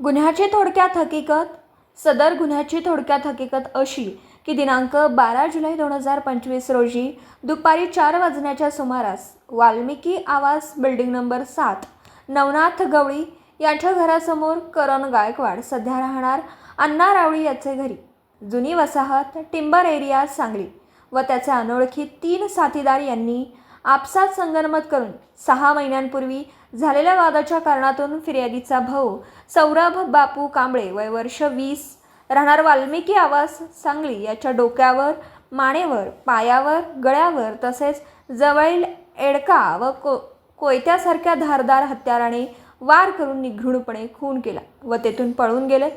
गुन्ह्याची थोडक्यात हकीकत? सदर गुन्ह्याची थोडक्यात हकीकत अशी की दिनांक बारा जुलै दोन हजार पंचवीस रोजी दुपारी चार वाजण्याच्या सुमारास वाल्मिकी आवास बिल्डिंग नंबर सात नवनाथ गवळी यांच्या घरासमोर करण गायकवाड सध्या राहणार अण्णा रावळी याचे घरी. जुनी वसाहत टिंबर एरिया सांगली व त्याचे अनोळखी तीन साथीदार यांनी आपसात संगनमत करून सहा महिन्यांपूर्वी झालेल्या वादाच्या कारणातून फिर्यादीचा भाऊ सौरभ बापू कांबळे वय वर्ष वीस. राहणार वाल्मिकी आवास सांगली. याच्या डोक्यावर मानेवर पायावर गळ्यावर तसेच जवळील एडका व को कोयत्यासारख्या धारदार हत्याराने वार करून निघृणपणे खून केला व तेथून पळून गेले.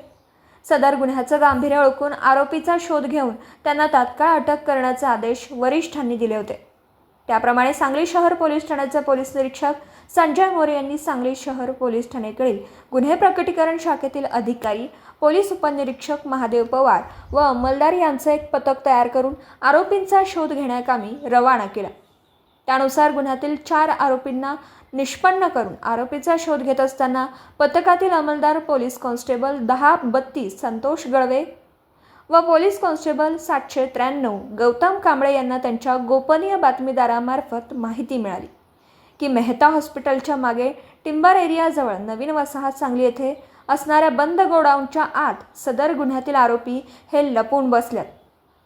सदर गुन्ह्याचं गांभीर्य ओळखून आरोपीचा शोध घेऊन त्यांना तात्काळ अटक करण्याचे आदेश वरिष्ठांनी दिले होते. त्याप्रमाणे सांगली शहर पोलीस ठाण्याचे पोलीस निरीक्षक संजय मोरे यांनी सांगली शहर पोलीस ठाण्याकडील गुन्हे प्रकटीकरण शाखेतील अधिकारी पोलीस उपनिरीक्षक महादेव पवार व अंमलदार यांचं एक पथक तयार करून आरोपींचा शोध घेण्याकामी रवाना केला. त्यानुसार गुन्ह्यातील चार आरोपींना निष्पन्न करून आरोपीचा शोध घेत असताना पथकातील अंमलदार पोलीस कॉन्स्टेबल दहा बत्तीस संतोष गळवे व पोलीस कॉन्स्टेबल सातशे त्र्याण्णव गौतम कांबळे यांना त्यांच्या गोपनीय बातमीदारामार्फत माहिती मिळाली. की मेहता हॉस्पिटलच्या मागे टिंबर एरियाजवळ नवीन वसाहत सांगली येथे असणाऱ्या बंद गोडाऊनच्या आत सदर गुन्ह्यातील आरोपी हे लपून बसल्यात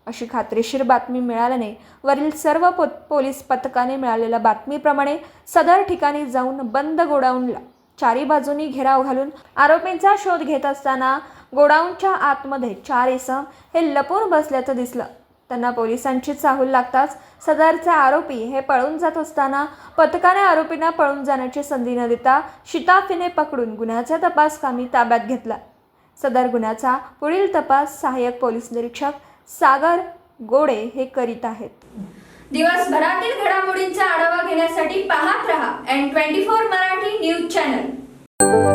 अशी खात्रीशीर बातमी मिळाल्याने वरील सर्व पो पोलीस पथकाने मिळालेल्या बातमीप्रमाणे सदर ठिकाणी जाऊन बंद गोडाऊनला चारी बाजूनी घेराव घालून आरोपींचा शोध घेत असताना गोडाऊनच्या आतमध्ये चार इसम हे लपून बसल्याचं दिसलं. त्यांना पोलिसांची चाहूल लागताच सदरचे आरोपी हे पळून जात असताना पथकाने आरोपींना पळून जाण्याची संधी न देता शिताफीने पकडून गुन्ह्याचा तपास कामी ताब्यात घेतला. सदर गुन्ह्याचा पुढील तपास सहाय्यक पोलीस निरीक्षक सागर गोडे हे करीत आहेत. दिवसभरातील घडामोडींचा आढावा घेण्यासाठी पाहत रहा N twenty four Marathi news channel.